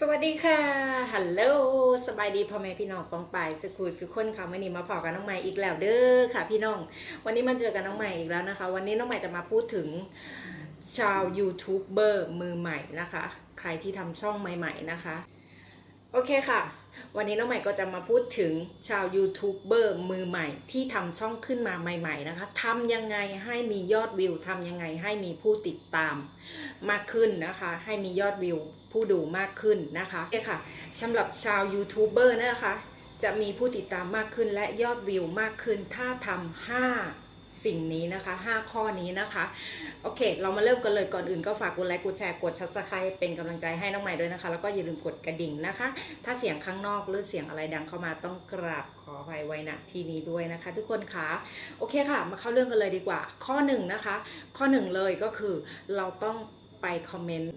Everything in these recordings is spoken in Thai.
สวัสดีค่ะ ฮัลโหล สบายดีพ่อแม่พี่น้องปองไปายสุขุสุขคนค่ะวันนี้มาพอกับน้องใหม่อีกแล้วเด้อค่ะ พี่น้อง วันนี้มาเจอกับน้องใหม่อีกแล้วนะคะ วันนี้น้องใหม่จะมาพูดถึงชาวยูทูบเบอร์มือใหม่นะคะ ใครที่ทำช่องใหม่ ๆนะคะ โอเคค่ะ วันนี้น้องใหม่ก็จะมาพูดถึงชาวยูทูบเบอร์มือใหม่ที่ทำช่องขึ้นมาใหม่ ๆ นะคะทำยังไงให้มียอดวิวทำยังไงให้มีผู้ติดตามมากขึ้นนะคะ ให้มียอดวิวผู้ดูมากขึ้นนะคะโอเคค่ะสำหรับชาวยูทูบเบอร์นะคะ จะมีผู้ติดตามมากขึ้นและยอดวิวมากขึ้นถ้าทำห้า สิ่งนี้นะคะ 5 ข้อนี้นะคะ โอเค เรามาเริ่มกันเลยก่อนอื่นก็ฝากกดไลค์กดแชร์กด subscribe เป็นกำลังใจให้น้องใหม่ด้วยนะคะ แล้วก็อย่าลืมกดกระดิ่งนะคะ ถ้าเสียงข้างนอกหรือเสียงอะไรดังเข้ามาต้องกราบขออภัยไว้ณที่นี้ด้วยนะคะ ทุกคนคะโอเคค่ะ มาเข้าเรื่องกันเลยดีกว่า ข้อหนึ่งนะคะ ข้อหนึ่งเลยก็คือเราต้องไปคอมเมนต์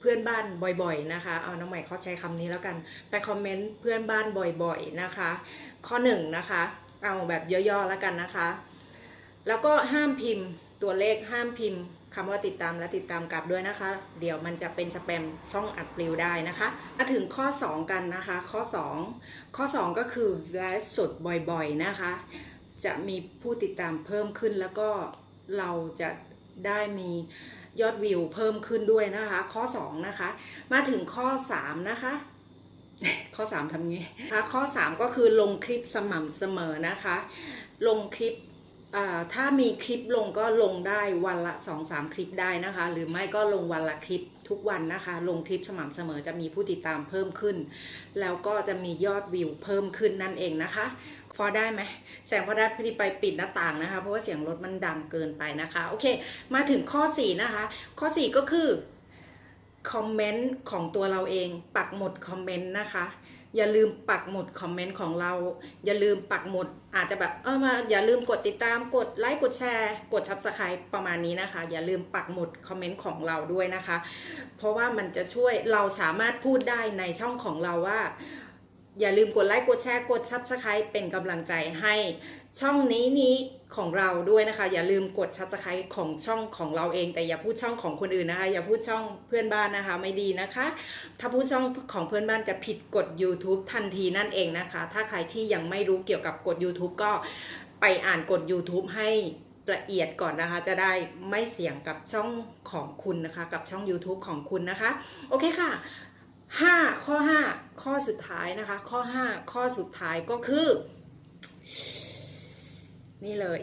เพื่อนบ้านบ่อยๆนะคะ เอาน้องใหม่เขาใช้คำนี้แล้วกัน ไปคอมเมนต์เพื่อนบ้านบ่อยๆนะคะ ข้อหนึ่งนะคะ เอาแบบย่อๆแล้วกันนะคะ แล้วก็ห้ามพิมพ์ตัวเลขห้ามพิมพ์คำว่าติดตามและติดตามกลับด้วยนะคะ เดี๋ยวมันจะเป็นสแปมช่องอัดปลิวได้นะคะมาถึงข้อ 2 กันนะคะ ข้อ 2 ข้อ 2 ก็คือไลฟ์สดบ่อยๆนะคะ จะมีผู้ติดตามเพิ่มขึ้นแล้วก็เราจะได้มียอดวิวเพิ่มขึ้นด้วยนะคะ ข้อ 2 นะคะ มาถึงข้อ 3 นะคะข้อ 3ทำไงคะข้อ 3 ก็คือลงคลิปสม่ำเสมอนะคะ ลงคลิป ถ้ามีคลิปลงก็ลงได้วันละ2อสามคลิปได้นะคะ หรือไม่ก็ลงวันละคลิปทุกวันนะคะ ลงคลิปสม่ำเสมอจะมีผู้ติดตามเพิ่มขึ้น แล้วก็จะมียอดวิวเพิ่มขึ้นนั่นเองนะคะฟอได้ไหมแสงพอได้พอดีไปปิดหน้าต่างนะคะ เพราะว่าเสียงรถมันดังเกินไปนะคะ โอเค มาถึงข้อ 4 นะคะ ข้อ 4 ก็คือคอมเมนต์ของตัวเราเองปักหมดคอมเมนต์นะคะ อย่าลืมปักหมุดคอมเมนต์ของเรา อย่าลืมปักหมุดอาจจะแบบเออมาอย่าลืมกดติดตามกดไลค์กดแชร์ กดชับสไครป์ประมาณนี้นะคะ อย่าลืมปักหมุดคอมเมนต์ของเราด้วยนะคะ เพราะว่ามันจะช่วยเราสามารถพูดได้ในช่องของเราว่า อย่าลืมกดไลค์ กดแชร์ กดซับสไครป์เป็นกำลังใจให้ช่องนี้นี้ของเราด้วยนะคะ อย่าลืมกดซับสไครป์ของช่องของเราเอง แต่อย่าพูดช่องของคนอื่นนะคะ อย่าพูดช่องเพื่อนบ้านนะคะ ไม่ดีนะคะ ถ้าพูดช่องของเพื่อนบ้านจะผิดกฎ YouTube ทันทีนั่นเองนะคะ ถ้าใครที่ยังไม่รู้เกี่ยวกับกฎ YouTube ก็ไปอ่านกฎ YouTube ให้ละเอียดก่อนนะคะ จะได้ไม่เสี่ยงกับช่องของคุณนะคะ กับช่อง YouTube ของคุณนะคะ โอเคค่ะ ห้าข้อห้าข้อสุดท้ายนะคะ ข้อห้าข้อสุดท้ายก็คือ นี่เลย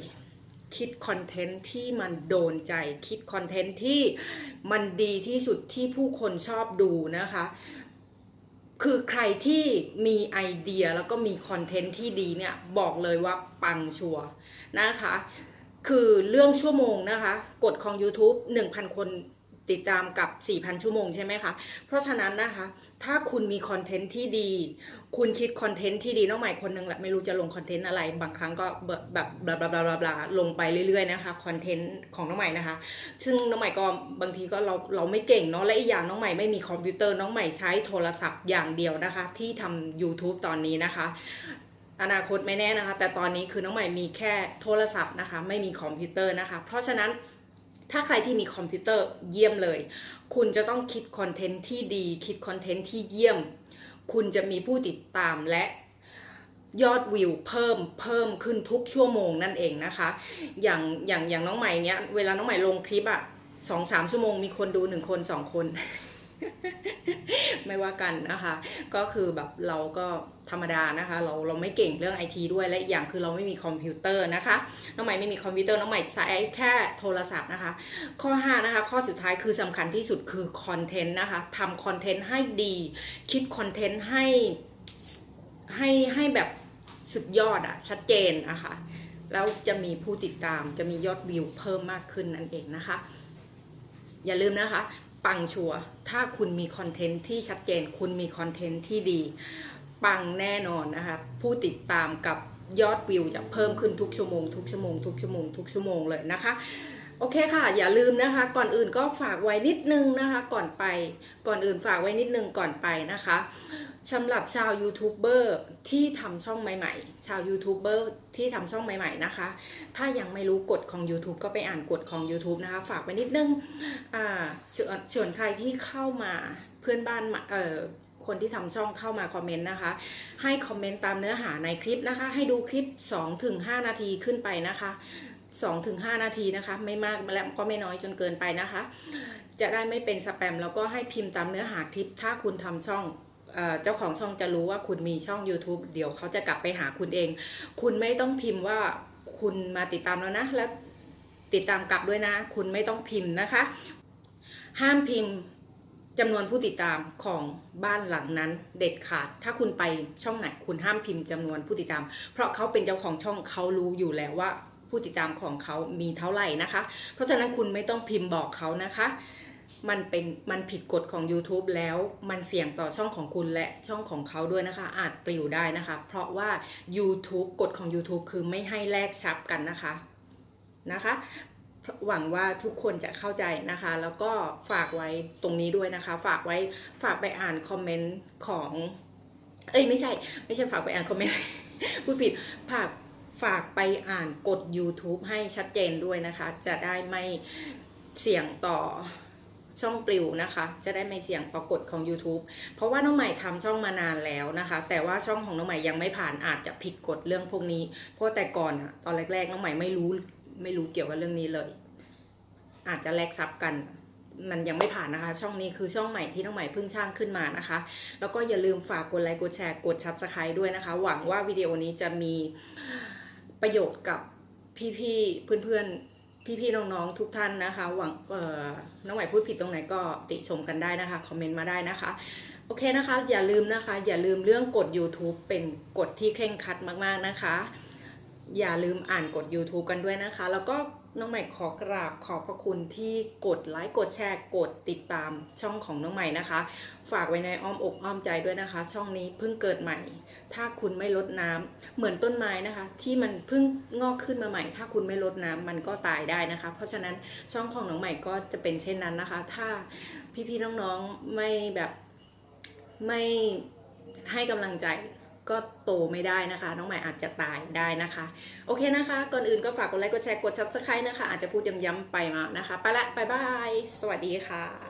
คิดคอนเทนต์ที่มันโดนใจคิดคอนเทนต์ที่มันดีที่สุดที่ผู้คนชอบดูนะคะ คือใครที่มีไอเดียแล้วก็มีคอนเทนต์ที่ดีเนี่ย บอกเลยว่าปังชัวร์นะคะ คือเรื่องชั่วโมงนะคะกฎของ YouTube 1,000 คน ติดตามกับ 4,000 ชั่วโมงใช่ไหมคะ เพราะฉะนั้นนะคะ ถ้าคุณมีคอนเทนต์ที่ดี คุณคิดคอนเทนต์ที่ดีน้องใหม่คนหนึงแหละไม่รู้จะลงคอนเทนต์อะไร บางครั้งก็แบบแบบบลาบลาบลาบลาลงไปเรื่อยๆนะคะคอนเทนต์ของน้องใหม่นะคะ ซึ่งน้องใหม่ก็บางทีก็เราเราไม่เก่งเนาะและอีกอย่างน้องใหม่ไม่มีคอมพิวเตอร์น้องใหม่ใช้โทรศัพท์อย่างเดียวนะคะ ที่ทำ YouTube ตอนนี้นะคะอนาคตไม่แน่นะคะ แต่ตอนนี้คือน้องใหม่มีแค่โทรศัพท์นะคะ ไม่มีคอมพิวเตอร์นะคะ เพราะฉะนั้น ถ้าใครที่มีคอมพิวเตอร์เยี่ยมเลย คุณจะต้องคิดคอนเทนต์ที่ดี คิดคอนเทนต์ที่เยี่ยม คุณจะมีผู้ติดตามและยอดวิวเพิ่มเพิ่มขึ้นทุกชั่วโมงนั่นเองนะคะ อย่างอย่างอย่างน้องใหม่เนี้ย เวลาน้องใหม่ลงคลิปอะสองสามชั่วโมงมีคนดูหนึ่งคนสองคน ไม่ว่ากันนะคะ ก็คือแบบเราก็ธรรมดานะคะ เราเราไม่เก่งเรื่องไอทีด้วยและอีกอย่างคือเราไม่มีคอมพิวเตอร์นะคะ น้องใหม่ไม่มีคอมพิวเตอร์น้องใหม่ใช้แค่โทรศัพท์นะคะ ข้อ5นะคะข้อสุดท้ายคือสำคัญที่สุดคือคอนเทนต์นะคะทำคอนเทนต์ให้ดี คิดคอนเทนต์ให้ให้ให้แบบสุดยอดอะชัดเจนนะคะแล้วจะมีผู้ติดตามจะมียอดวิวเพิ่มมากขึ้นนั่นเองนะคะ อย่าลืมนะคะ ปังชัวร์ถ้าคุณมีคอนเทนต์ที่ชัดเจน คุณมีคอนเทนต์ที่ดี ปังแน่นอนนะคะ ผู้ติดตามกับยอดวิวจะเพิ่มขึ้นทุกชั่วโมงทุกชั่วโมงทุกชั่วโมงทุกชั่วโมงเลยนะคะ โอเคค่ะ อย่าลืมนะคะ ก่อนอื่นก็ฝากไว้นิดนึงนะคะ ก่อนไป ก่อนอื่นฝากไว้นิดนึงก่อนไปนะคะสำหรับชาวยูทูบเบอร์ที่ทำช่องใหม่ๆ ชาวยูทูบเบอร์ที่ทำช่องใหม่ๆนะคะ ถ้ายังไม่รู้กฎของ YouTube ก็ไปอ่านกฎของ YouTube นะคะ ฝากไว้นิดนึงอ่าส่วนส่วนใครที่เข้ามาเพื่อนบ้านเอ่อคนที่ทำช่องเข้ามาคอมเมนต์นะคะ ให้คอมเมนต์ตามเนื้อหาในคลิปนะคะ ให้ดูคลิป 2-5 นาทีขึ้นไปนะคะ 2-5 นาทีนะคะ ไม่มากและก็ไม่น้อยจนเกินไปนะคะ จะได้ไม่เป็นสแปมแล้วก็ให้พิมพ์ตามเนื้อหาคลิป ถ้าคุณทำช่องเอ่อเจ้าของช่องจะรู้ว่าคุณมีช่อง YouTube เดี๋ยวเขาจะกลับไปหาคุณเอง คุณไม่ต้องพิมพ์ว่าคุณมาติดตามแล้วนะ แล้วติดตามกลับด้วยนะ คุณไม่ต้องพิมพ์นะคะ ห้ามพิมพ์จำนวนผู้ติดตามของบ้านหลังนั้นเด็ดขาด ถ้าคุณไปช่องไหนคุณห้ามพิมพ์จำนวนผู้ติดตาม เพราะเขาเป็นเจ้าของช่องเขารู้อยู่แล้วว่า ผู้ติดตามของเขามีเท่าไหร่นะคะ เพราะฉะนั้นคุณไม่ต้องพิมพ์บอกเขานะคะ มันเป็นมันผิดกฎของ YouTube แล้วมันเสี่ยงต่อช่องของคุณและช่องของเขาด้วยนะคะ อาจปลิวได้นะคะ เพราะว่า YouTube กฎของ YouTube คือไม่ให้แลกชับกันนะคะนะคะหวังว่าทุกคนจะเข้าใจนะคะ แล้วก็ฝากไว้ตรงนี้ด้วยนะคะ ฝากไว้ฝากไปอ่านคอมเมนต์ของ เอ้ยไม่ใช่ ไม่ใช่ฝากไปอ่านคอมเมนต์พูดผิดฝาก ฝากไปอ่านกฎ YouTube ให้ชัดเจนด้วยนะคะ จะได้ไม่เสี่ยงต่อช่องปลิวนะคะ จะได้ไม่เสี่ยงต่อกฎของ YouTube เพราะว่าน้องใหม่ทำช่องมานานแล้วนะคะ แต่ว่าช่องของน้องใหม่ยังไม่ผ่านอาจจะผิดกฎเรื่องพวกนี้ เพราะแต่ก่อนอะตอนแรก ๆ น้องใหม่ไม่รู้ไม่รู้เกี่ยวกับเรื่องนี้เลย อาจจะแลกซับกัน มันยังไม่ผ่านนะคะ ช่องนี้คือช่องใหม่ที่น้องใหม่เพิ่งสร้างขึ้นมานะคะ แล้วก็อย่าลืมฝากกดไลค์กดแชร์กดชับสไครต์ด้วยนะคะ หวังว่าวิดีโอนี้จะมี ประโยชน์กับพี่ๆเพื่อนๆ พี่ๆน้องๆทุกท่านนะคะ หวังเอ่อน้องใหม่พูดผิดตรงไหนก็ติชมกันได้นะคะคอมเมนต์มาได้นะคะ โอเคนะคะ อย่าลืมนะคะ อย่าลืมเรื่องกฎ YouTube เป็นกฎที่เคร่งครัดมากๆนะคะ อย่าลืมอ่านกฎ YouTube กันด้วยนะคะ แล้วก็ น้องใหม่ขอกราบขอบพระคุณที่กดไลค์กดแชร์กดติดตามช่องของน้องใหม่นะคะ ฝากไว้ในอ้อมอกอ้อมใจด้วยนะคะ ช่องนี้เพิ่งเกิดใหม่ ถ้าคุณไม่ลดน้ำเหมือนต้นไม้นะคะ ที่มันเพิ่งงอกขึ้นมาใหม่ ถ้าคุณไม่ลดน้ำมันก็ตายได้นะคะ เพราะฉะนั้นช่องของน้องใหม่ก็จะเป็นเช่นนั้นนะคะ ถ้าพี่ๆน้องๆไม่แบบไม่ให้กำลังใจ ก็โตไม่ได้นะคะ น้องใหม่อาจจะตายได้นะคะ โอเคนะคะ ก่อนอื่นก็ฝากกดไลค์กดแชร์กดซับสไครต์นะคะ อาจจะพูดย้ำๆไปมานะคะ ไปละบายบาย สวัสดีค่ะ